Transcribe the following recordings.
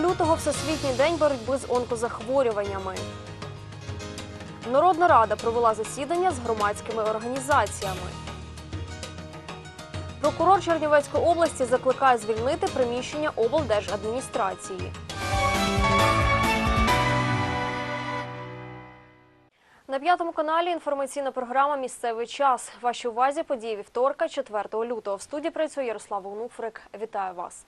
лютого Всесвітній день боротьби з онкозахворюваннями. Народна рада провела засідання з громадськими організаціями. Прокурор Чернівецької області закликає звільнити приміщення облдержадміністрації. На п'ятому каналі інформаційна програма Місцевий час. Вашій увазі події вівторка, 4 лютого. В студії працює Ярослав Онуфрик. Вітаю вас.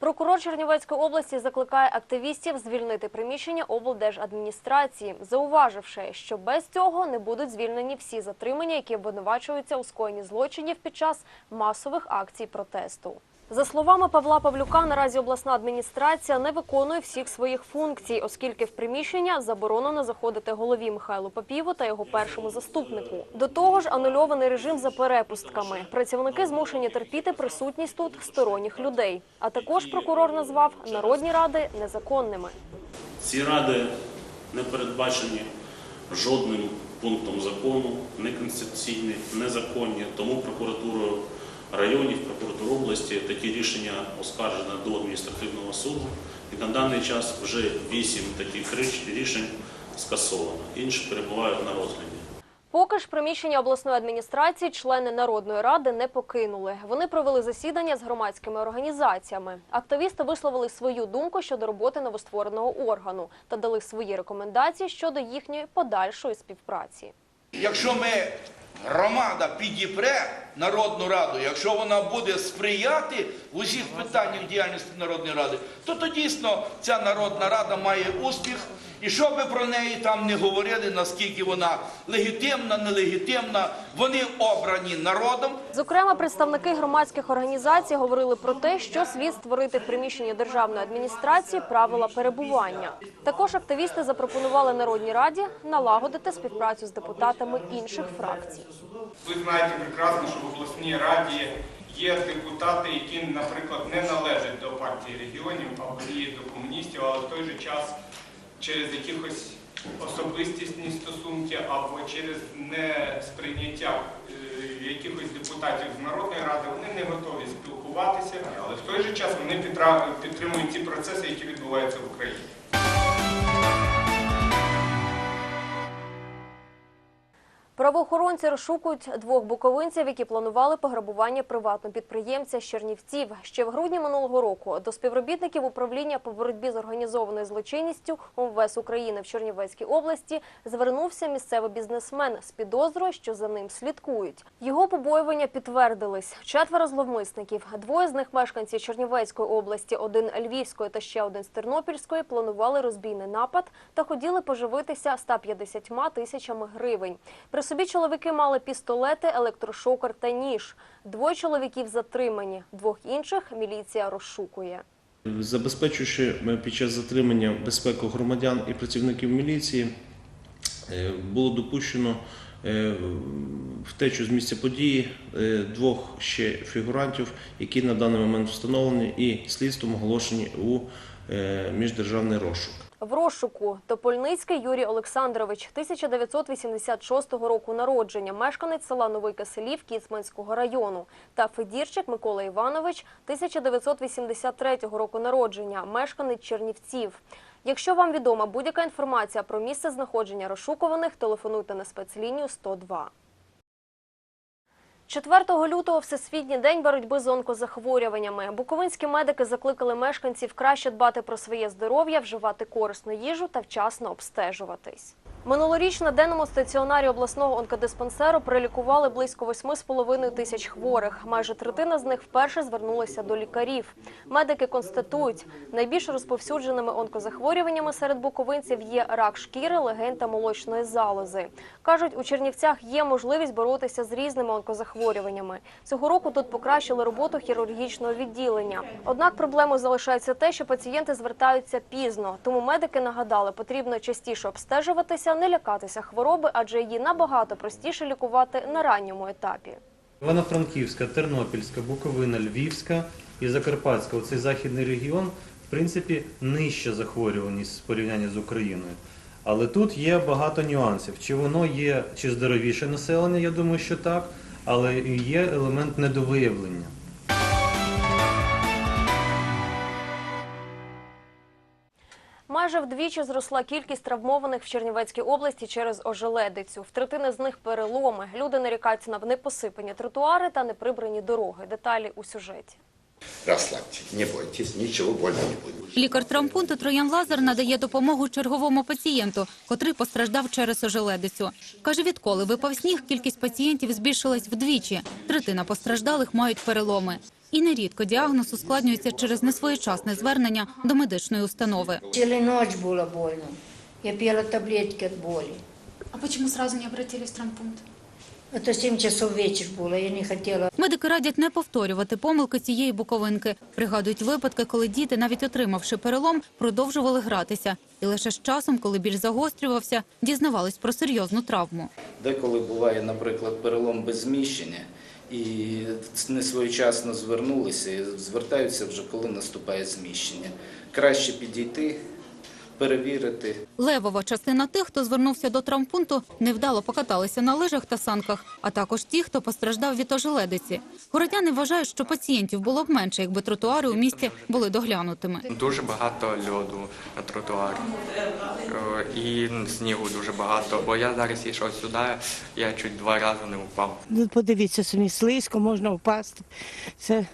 Прокурор Чернівецької області закликає активістів звільнити приміщення облдержадміністрації, зауваживши, що без цього не будуть звільнені всі затримання, які обвинувачуються у скоєнні злочинів під час масових акцій протесту. За словами Павла Павлюка, наразі обласна адміністрація не виконує всіх своїх функцій, оскільки в приміщення заборонено заходити голові Михайлу Папіву та його першому заступнику. До того ж, анульований режим за перепустками. Працівники змушені терпіти присутність тут сторонніх людей. А також прокурор назвав народні ради незаконними. Ці ради не передбачені жодним пунктом закону, неконституційні, незаконні. Тому прокуратурою районів, прокуратурою області такі рішення оскаржено до адміністративного суду. І на даний час вже вісім таких рішень скасовано. Інші перебувають на розгляді. Поки ж приміщення обласної адміністрації члени народної ради не покинули. Вони провели засідання з громадськими організаціями. Активісти висловили свою думку щодо роботи новоствореного органу та дали свої рекомендації щодо їхньої подальшої співпраці. Якщо ми громада підіпре Народну Раду, якщо вона буде сприяти в усіх питаннях діяльності Народної Ради, то то дійсно ця Народна Рада має успіх. І що би про неї там не говорили, наскільки вона легітимна, нелегітимна, вони обрані народом, Зокрема, представники громадських організацій говорили про те, що слід створити в приміщенні державної адміністрації правила перебування. Також активісти запропонували народній раді налагодити співпрацю з депутатами інших фракцій. Ви знаєте прекрасно, що в обласній раді є депутати, які, наприклад, не належать до партії регіонів або є до комуністів, але в той же час через якихось особистісні стосунки або через несприйняття е, якихось депутатів з Народної ради, вони не готові спілкуватися, але в той же час вони підтримують ті процеси, які відбуваються в Україні. Правоохоронці розшукують двох буковинців, які планували пограбування приватного підприємця з Чернівців. Ще в грудні минулого року до співробітників управління по боротьбі з організованою злочинністю УМВС України в Чернівецькій області звернувся місцевий бізнесмен з підозрою, що за ним слідкують. Його побоювання підтвердились. Четверо зловмисників, двоє з них мешканці Чернівецької області, один Львівської та ще один з Тернопільської, планували розбійний напад та хотіли поживитися 150 тисячами гривень. Собі чоловіки мали пістолети, електрошокер та ніж. Двоє чоловіків затримані, двох інших міліція розшукує. Забезпечуючи е, під час затримання безпеку громадян і працівників міліції, е, було допущено е, втечу з місця події двох ще фігурантів, які на даний момент встановлені і слідством оголошені у міждержавний розшук. В розшуку Топольницький Юрій Олександрович, 1986 року народження, мешканець села Новий Киселів Кіцманського району, та Федірчик Микола Іванович, 1983 року народження, мешканець Чернівців. Якщо вам відома будь-яка інформація про місце знаходження розшукуваних, телефонуйте на спецлінію 102. 4 лютого Всесвітній день боротьби з онкозахворюваннями. Буковинські медики закликали мешканців краще дбати про своє здоров'я, вживати корисну їжу та вчасно обстежуватись. Минулоріч на денному стаціонарі обласного онкодиспансеру прилікували близько 8,5 тисяч хворих. Майже третина з них вперше звернулася до лікарів. Медики констатують, найбільш розповсюдженими онкозахворюваннями серед буковинців є рак шкіри, легень та молочної залози. Кажуть, у Чернівцях є можливість боротися з різними онкозахворюваннями. Цього року тут покращили роботу хірургічного відділення. Однак проблемою залишається те, що пацієнти звертаються пізно. Тому медики нагадали, потрібно частіше обстежуватися, не лякатися хвороби, адже її набагато простіше лікувати на ранньому етапі. Івано-Франківська, Тернопільська, Буковина, Львівська і Закарпатська. Оцей західний регіон, в принципі, нижча захворюваність в порівнянні з Україною. Але тут є багато нюансів. Чи воно є чи здоровіше населення, я думаю, що так, але є елемент недовиявлення. Майже вдвічі зросла кількість травмованих в Чернівецькій області через ожеледицю. В третини з них переломи. Люди нарікаються на непосипані тротуари та неприбрані дороги. Деталі у сюжеті. Расслабьтесь, не бойтесь, ничего больно не будет. Лікар травмпункту Троян Лазар надає допомогу черговому пацієнту, котрий постраждав через ожеледицю. Каже, відколи випав сніг, кількість пацієнтів збільшилась вдвічі. Третина постраждалих мають переломи. І нерідко діагноз ускладнюється через несвоєчасне звернення до медичної установи. Целую ночь было больно. Я пила таблетки от боли. А почему сразу не обратились в травмпункт? Это 7 часов вечер было, я не хотела. Медики радять не повторювати помилки цієї буковинки. Пригадують випадки, коли діти, навіть отримавши перелом, продовжували гратися. І лише з часом, коли біль загострювався, дізнавались про серйозну травму. Деколи буває, наприклад, перелом без зміщення, і не своєчасно звернулися, і звертаються вже коли наступає зміщення. Краще підійти, перевірити. Левова частина тих, хто звернувся до травмпункту, невдало покаталися на лижах та санках, а також ті, хто постраждав від ожеледиці. Городяни вважають, що пацієнтів було б менше, якби тротуари у місті були доглянутими. Дуже багато льоду на тротуарі. Е, І снігу дуже багато. Бо я зараз йшов сюди, я чуть два рази не впав. Ну, подивіться самі, слизько, можна впасти. Це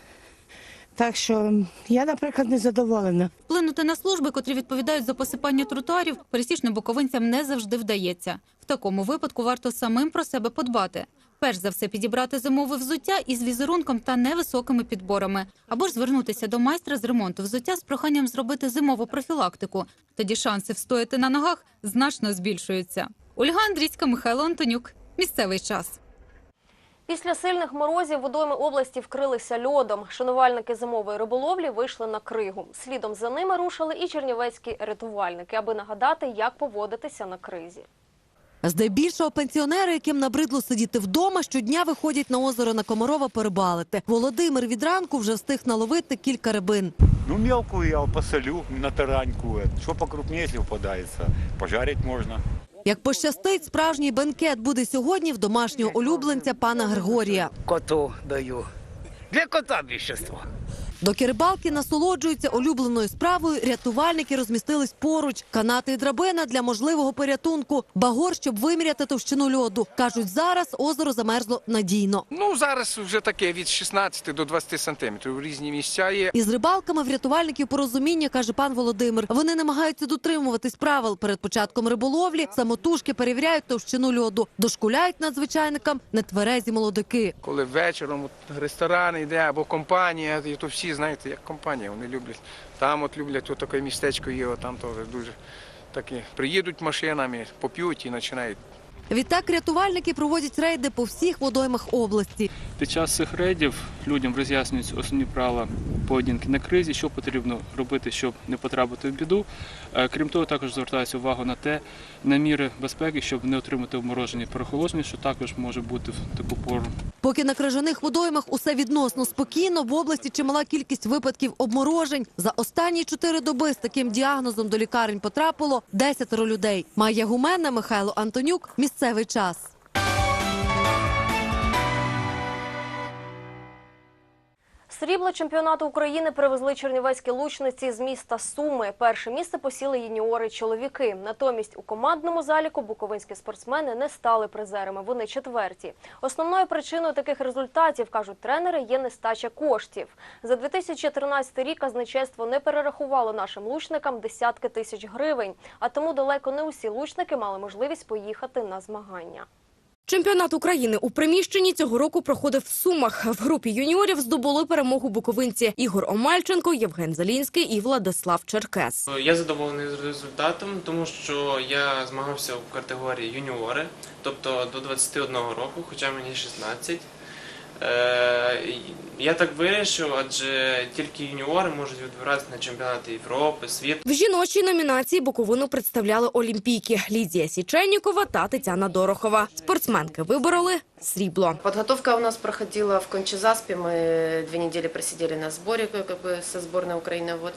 так що я, наприклад, не задоволена. Вплинути на служби, котрі відповідають за посипання тротуарів, пересічним буковинцям не завжди вдається. В такому випадку варто самим про себе подбати. Перш за все підібрати зимове взуття із візерунком та невисокими підборами, або ж звернутися до майстра з ремонту взуття з проханням зробити зимову профілактику. Тоді шанси встояти на ногах значно збільшуються. Ольга Андрійська, Михайло Антонюк. Місцевий час. Після сильних морозів водойми області вкрилися льодом. Шанувальники зимової риболовлі вийшли на кригу. Слідом за ними рушили і чернівецькі рятувальники, аби нагадати, як поводитися на кризі. Здебільшого пенсіонери, яким набридло сидіти вдома, щодня виходять на озеро на Комарова порибалити. Володимир від ранку вже встиг наловити кілька рибин. Ну, мелкую я посолю на тараньку. Что покрупнее, если попадается, пожарить можно. Як пощастить, справжній бенкет буде сьогодні в домашнього улюбленця пана Григорія. Коту даю. Для кота більшинство. Доки рибалки насолоджуються улюбленою справою, рятувальники розмістились поруч. Канати і драбина для можливого порятунку. Багор, щоб виміряти товщину льоду. Кажуть, зараз озеро замерзло надійно. Ну, зараз вже таке від 16 до 20 сантиметрів. Різні місця є. Із рибалками в рятувальників порозуміння, каже пан Володимир. Вони намагаються дотримуватись правил перед початком риболовлі. Самотужки перевіряють товщину льоду. Дошкуляють надзвичайникам нетверезі молодики. Коли вечором от, ресторан йде або компанія, то всі знаєте, як компанія, вони люблять. Там от люблять, от таке містечко є, от там теж дуже такі. Приїдуть машинами, поп'ють і починають Відтак рятувальники проводять рейди по всіх водоймах області. Під час цих рейдів людям роз'яснюються основні правила поведінки на кризі, що потрібно робити, щоб не потрапити в біду. Е, Крім того, також звертається увагу на те, на міри безпеки, щоб не отримати обмороження перехолодження, що також може бути в таку пору. Поки на крижаних водоймах усе відносно спокійно, в області чимала кількість випадків обморожень. За останні чотири доби з таким діагнозом до лікарень потрапило десятеро людей. Має Гумена, Михайло Антонюк. Місцевий час. Срібло чемпіонату України привезли чернівецькі лучниці з міста Суми. Перше місце посіли юніори чоловіки. Натомість у командному заліку буковинські спортсмени не стали призерами. Вони четверті. Основною причиною таких результатів кажуть тренери є нестача коштів. За 2013 рік казначейство не перерахувало нашим лучникам десятки тисяч гривень. А тому далеко не усі лучники мали можливість поїхати на змагання. Чемпіонат України у приміщенні цього року проходив в Сумах. В групі юніорів здобули перемогу буковинці Ігор Омальченко, Євген Залінський і Владислав Черкес. Я задоволений з результатом, тому що я змагався в категорії юніори, тобто до 21 року, хоча мені 16. Е, Я так вирішив, адже тільки юніори можуть відбиратися на чемпіонати Європи, світу. В жіночій номінації Буковину представляли олімпійки Лідія Січеннікова та Тетяна Дорохова. Спортсменки вибороли срібло. Подготовка у нас проходила в Кончезаспе. Мы две недели просидели на сборе как бы, со сборной Украины. Вот.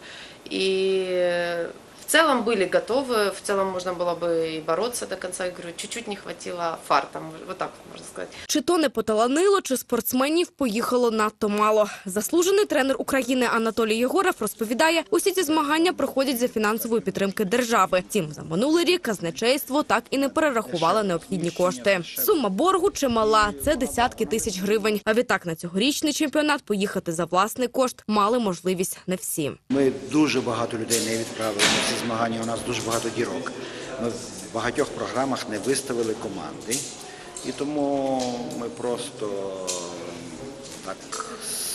И целом были готовы, в целом можно было бы и бороться до конца. Я говорю, чуть-чуть не хватило фарта, вот так вот можно сказать. Чи то не поталанило, чи спортсменів поїхало надто мало. Заслужений тренер України Анатолій Єгоров розповідає, усі ці змагання проходять за фінансової підтримки держави. Тім за минулий рік казначейство так і не перерахувало необхідні кошти. Сума боргу чимала – це десятки тисяч гривень. А відтак на цьогорічний чемпіонат поїхати за власний кошт мали можливість не всі. Ми дуже багато людей не відправили на ці змагання. У нас дуже багато дірок. Ми в багатьох програмах не виставили команди. І тому ми просто так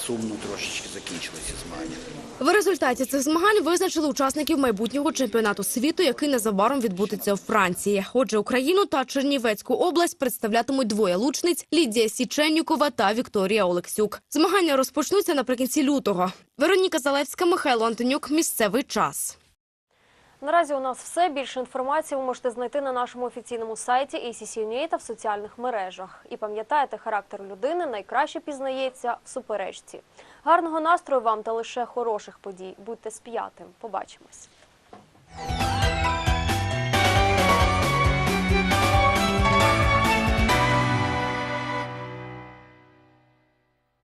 сумно трошечки закінчили ці змагання. В результаті цих змагань визначили учасників майбутнього чемпіонату світу, який незабаром відбудеться у Франції. Отже, Україну та Чернівецьку область представлятимуть двоє лучниць Лідія Січеннікова та Вікторія Олексюк. Змагання розпочнуться наприкінці лютого. Вероніка Залевська, Михайло Антонюк. Місцевий час. Наразі у нас все. Більше інформації ви можете знайти на нашому офіційному сайті ACC.UA та в соціальних мережах. І пам'ятайте, характер людини найкраще пізнається в суперечці. Гарного настрою вам та лише хороших подій. Будьте сп'ятим. Побачимось.